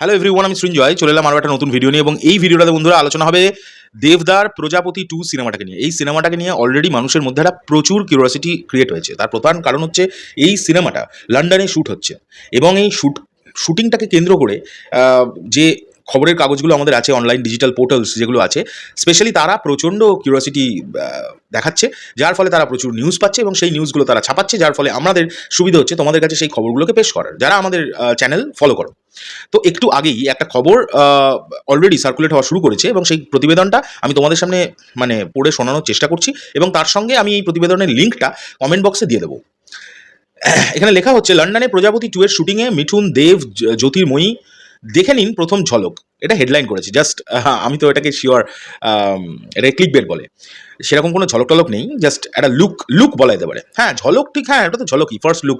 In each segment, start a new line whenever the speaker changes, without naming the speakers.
Hello everyone আমি সৃঞ্জয়, চলে এলাম আরও একটা নতুন ভিডিও নিয়ে। এবং এই ভিডিওটাতে বন্ধুরা আলোচনা হবে দেবদার প্রজাপতি টু সিনেমাটাকে নিয়ে। এই সিনেমাটাকে নিয়ে অলরেডি মানুষের মধ্যে একটা প্রচুর কিউরিয়াসিটি ক্রিয়েট হয়েছে। তার প্রধান কারণ হচ্ছে এই সিনেমাটা লন্ডনে শ্যুট হচ্ছে। এবং এই শ্যুট শ্যুটিংটাকে কেন্দ্র করে যে খবরের কাগজগুলো আমাদের আছে অনলাইন ডিজিটাল পোর্টালস যেগুলো আছে স্পেশালি তারা প্রচণ্ড কিউরিয়াসিটি দেখাচ্ছে। যার ফলে তারা প্রচুর নিউজ পাচ্ছে এবং সেই নিউজগুলো তারা ছাপাচ্ছে। যার ফলে আমাদের সুবিধা হচ্ছে তোমাদের কাছে সেই খবরগুলোকে পেশ করার। যারা আমাদের চ্যানেল ফলো করো। তো একটু আগেই একটা খবর অলরেডি সার্কুলেট হওয়া শুরু করেছে এবং সেই প্রতিবেদনটা আমি তোমাদের সামনে মানে পড়ে শোনানোর চেষ্টা করছি এবং তার সঙ্গে আমি এই প্রতিবেদনের লিঙ্কটা কমেন্ট বক্সে দিয়ে দেবো। এখানে লেখা হচ্ছে, লন্ডনে প্রজাপতি টু এর শুটিংয়ে মিঠুন, দেব জ্যোতির্ময়ী, দেখে নিন প্রথম ঝলক। এটা হেডলাইন করেছি। জাস্ট আমি তো এটাকে শিওর এটা ক্লিক বের বলে। সেরকম কোনো ঝলক টলক নেই জাস্ট একটা লুক লুক বলা যেতে পারে। হ্যাঁ ঝলক ঠিক হ্যাঁ এটা তো ঝলকই ফার্স্ট লুক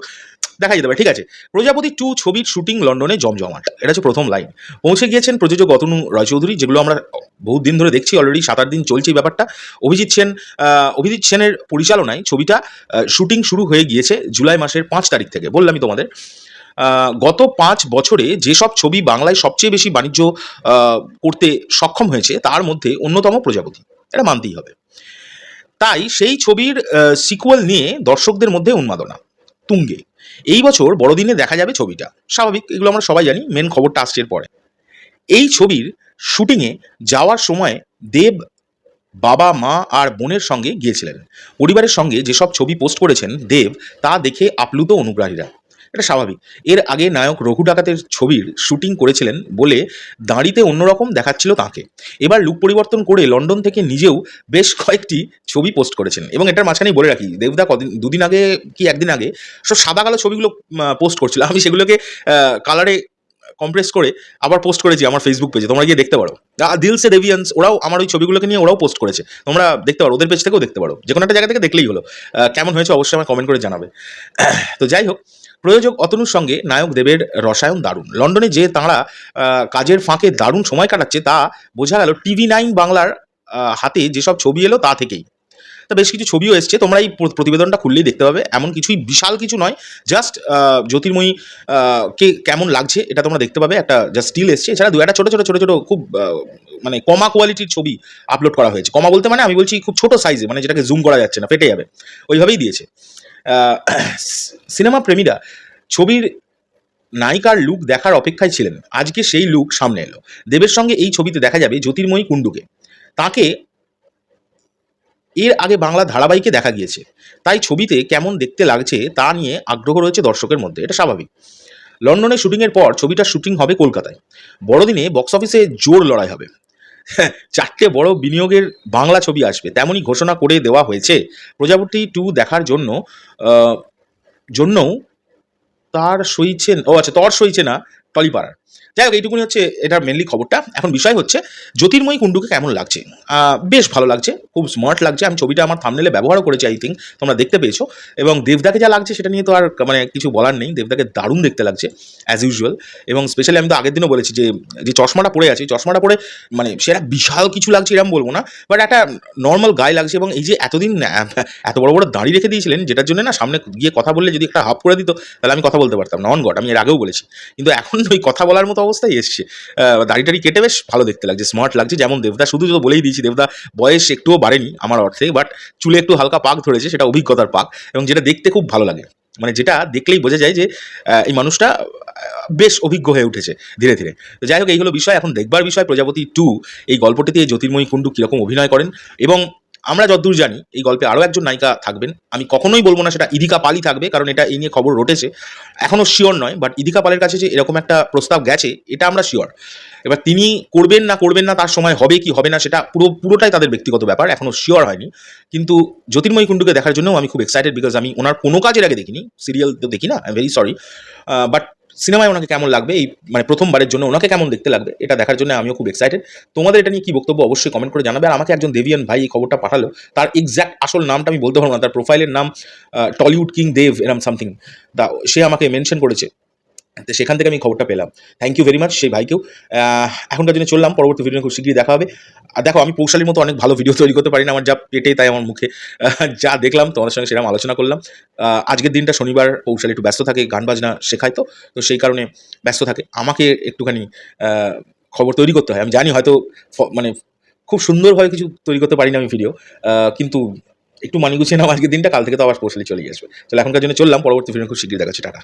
দেখা যেতে পারে, ঠিক আছে? প্রজাপতি টু ছবির শুটিং লন্ডনে জমজমাট, এটা হচ্ছে প্রথম লাইন পৌঁছে গিয়েছেন প্রযোজক অতনু রায়চৌধুরী, যেগুলো আমরা বহুত দিন ধরে দেখছি অলরেডি সাত, আট দিন চলছে এই ব্যাপারটা। অভিজিৎ সেন অভিজিৎ সেনের পরিচালনায় ছবিটা শুটিং শুরু হয়ে গিয়েছে জুলাই মাসের পাঁচ তারিখ থেকে, বললামই তোমাদের। গত পাঁচ বছরে যেসব ছবি বাংলায় সবচেয়ে বেশি বাণিজ্য করতে সক্ষম হয়েছে, তার মধ্যে অন্যতম প্রজাপতি। এটা মানতেই হবে। তাই সেই ছবির সিকুয়েল নিয়ে দর্শকদের মধ্যে উন্মাদনা, তুঙ্গে। এই বছর বড়দিনে দেখা যাবে ছবিটা। স্বাভাবিক, এগুলো আমরা সবাই জানি মেন খবরটা আসছে পরে এই ছবির শুটিংয়ে যাওয়ার সময় দেব বাবা, মা আর বোনের সঙ্গে গিয়েছিলেন। পরিবারের সঙ্গে যেসব ছবি পোস্ট করেছেন দেব, তা দেখে আপ্লুত অনুগ্রাহীরা। এটা স্বাভাবিক। এর আগে নায়ক রঘু ডাকাতের ছবির শুটিং করেছিলেন বলে দাঁড়িতে অন্যরকম দেখাচ্ছিল তাকে। এবার লুক পরিবর্তন করে লন্ডন থেকে নিজেও বেশ কয়েকটি ছবি পোস্ট করেছেন। এবং এটার মাঝখানেই বলে রাখি, দেবদা কদিন, দুদিন আগে কি একদিন আগে সব সাদা কালো ছবিগুলো পোস্ট করছিল। আমি সেগুলোকে কালারে কম্প্রেস করে আবার পোস্ট করেছি আমার ফেসবুক পেজে তোমরা গিয়ে দেখতে পারো। দিলসে দেভিয়ান্স ওরাও আমার ওই ছবিগুলোকে নিয়ে ওরাও পোস্ট করেছে। তোমরা দেখতে পারো, ওদের পেজ থেকেও দেখতে পারো। যে কোনো একটা জায়গা থেকে দেখলেই হলো। কেমন হয়েছে অবশ্যই আমার কমেন্ট করে জানাবে। তো যাই হোক প্রযোজক অতনুর সঙ্গে নায়ক দেবের রসায়ন দারুণ। লন্ডনে যে তাঁরা কাজের ফাঁকে দারুণ সময় কাটাচ্ছে তা বোঝা গেল টিভি নাইন বাংলার হাতে যেসব ছবি এলো তা থেকেই। তা বেশ কিছু ছবিও এসছে, তোমরা এই প্রতিবেদনটা খুললেই দেখতে পাবে। এমন কিছুই বিশাল কিছু নয় জাস্ট জ্যোতির্ময়ী কে কেমন লাগছে এটা তোমরা দেখতে পাবে। একটা জাস্ট স্টিল এসছে। এছাড়া দু একটা ছোটো ছোটো ছোটো ছোটো খুব মানে কমা কোয়ালিটির ছবি আপলোড করা হয়েছে। কমা বলতে মানে আমি বলছি খুব ছোটো সাইজে মানে যেটাকে জুম করা যাচ্ছে না, ফেটে যাবে। ওইভাবেই দিয়েছে। সিনেমা প্রেমীরা ছবির নায়িকার লুক দেখার অপেক্ষায় ছিলেন। আজকে সেই লুক সামনে এলো। দেবের সঙ্গে এই ছবিতে দেখা যাবে জ্যোতির্ময়ী কুণ্ডুকে। তাকে এর আগে বাংলা ধারাবাহিকে দেখা গিয়েছে। তাই ছবিতে কেমন দেখতে লাগছে তা নিয়ে আগ্রহ রয়েছে দর্শকের মধ্যে। এটা স্বাভাবিক। লন্ডনে শুটিংয়ের পর ছবিটার শুটিং হবে কলকাতায়। বড়দিনে বক্স অফিসে জোর লড়াই হবে। চারটে বড় বিনিয়োগের বাংলা ছবি আসবে তেমনই ঘোষণা করে দেওয়া হয়েছে। প্রজাপতি টু দেখার জন্য জন্যও তার সইছে, ও আচ্ছা তর সইছে না, টলিপাড়ার। যাই হোক, এইটুকুনি হচ্ছে এটার মেনলি খবরটা। এখন বিষয় হচ্ছে, জ্যোতির্ময়ী কুণ্ডুকে কেমন লাগছে? বেশ ভালো লাগছে, খুব স্মার্ট লাগছে। আমি ছবিটা আমার থামনেলে ব্যবহারও করেছি আই থিঙ্ক তোমরা দেখতে পেয়েছ। এবং দেবদাকে যা লাগছে সেটা নিয়ে তো আর মানে কিছু বলার নেই। দেবদাকে দারুণ দেখতে লাগছে অ্যাজ ইউজুয়াল এবং স্পেশালি আমি তো আগের দিনও বলেছি যে যে চশমাটা পরে আছে চশমাটা পরে মানে সেটা বিশাল কিছু লাগছে এরকম বলব না। বাট একটা নর্মাল গায়ে লাগছে এবং এই যে এতদিন, এত বড় বড় দাড়ি রেখে দিয়েছিলেন, যেটার জন্য না সামনে গিয়ে কথা বললে যদি একটা হাফ করে দিত, তাহলে আমি কথা বলতে পারতাম নন গড আমি এর আগেও বলেছি। কিন্তু এখন ওই কথা বলার মতো অবস্থায় এসছে। দাড়ি টাড়ি কেটে বেশ ভালো দেখতে লাগছে স্মার্ট লাগছে। যেমন দেবদা, শুধু তো বলেই দিয়েছি, দেবদা, বয়স একটুও বাড়েনি আমার অর্থে বাট চুলে একটু হালকা পাক ধরেছে, সেটা অভিজ্ঞতার পাক, এবং যেটা দেখতে খুব ভালো লাগে। মানে যেটা দেখলেই বোঝা যায় যে এই মানুষটা বেশ অভিজ্ঞ হয়ে উঠেছে ধীরে ধীরে। তো যাই হোক, এই হলো বিষয়। এখন দেখবার বিষয়, প্রজাপতি টু এই গল্পটিতে জ্যোতির্ময়ী কুণ্ডু কীরকম অভিনয় করেন, এবং আমরা যতদূর জানি, এই গল্পে আরও একজন নায়িকা থাকবেন। আমি কখনোই বলব না সেটা ইদিকা পালই থাকবে, কারণ এটা এই নিয়ে খবর রটেছে। এখনও শিওর নয় বাট ইদিকা পালের কাছে যে এরকম একটা প্রস্তাব গেছে, এটা আমরা শিওর এবার তিনি করবেন না করবেন না, তার সময় হবে কি হবে না, সেটা পুরো, পুরোটাই তাদের ব্যক্তিগত ব্যাপার, এখনও শিওর হয়নি। কিন্তু জ্যোতির্ময়ী কুণ্ডুকে দেখার জন্য আমি খুব এক্সাইটেড বিকজ আমি ওনার কোনো কাজের আগে দেখিনি সিরিয়াল তো দেখি না আই ভেরি সরি বাট সিনেমায় ওনাকে কেমন লাগবে? এই মানে প্রথমবারের জন্য ওনাকে কেমন দেখতে লাগবে? এটা দেখার জন্য আমিও খুব এক্সাইটেড তোমাদের এটা নিয়ে কি বক্তব্য অবশ্যই কমেন্ট করে জানাবে। আর আমাকে একজন দেবিয়ান ভাই এই খবরটা পাঠালো। তার এক্স্যাক্ট আসল নামটা আমি বলতে পারব না। তার প্রোফাইলের নাম টলিউড কিং দেব এরম সামথিং দা সে আমাকে মেনশন করেছে। তো সেখান থেকে আমি খবরটা পেলাম। থ্যাংক ইউ ভেরি মাচ সেই ভাইকেও। এখনকার জন্য চললাম, পরবর্তী ভিডিও খুব শীঘ্রই দেখা হবে। আর দেখো, আমি পৌশালীর মতো অনেক ভালো ভিডিও তৈরি করতে পারি না, আমার যা পেটে তাই আমার মুখে। যা দেখলাম, তোমাদের সঙ্গে সেরকম আলোচনা করলাম। আজকের দিনটা শনিবার, পৌশালী একটু ব্যস্ত থাকে, গান বাজনা শেখায় তো তো সেই কারণে ব্যস্ত থাকে। আমাকে একটুখানি খবর তৈরি করতে হয়। আমি জানি হয়তো মানে খুব সুন্দরভাবে কিছু তৈরি করতে পারি না আমি ভিডিও কিন্তু একটু মানি গুছিয়ে নাও আজকের দিনটা, কাল থেকে তো আবার পৌশালি চলে আসবে। তাহলে এখনকার জন্য চললাম, পরবর্তী ভিডিও খুব শীঘ্রই দেখাচ্ছি। টাটা।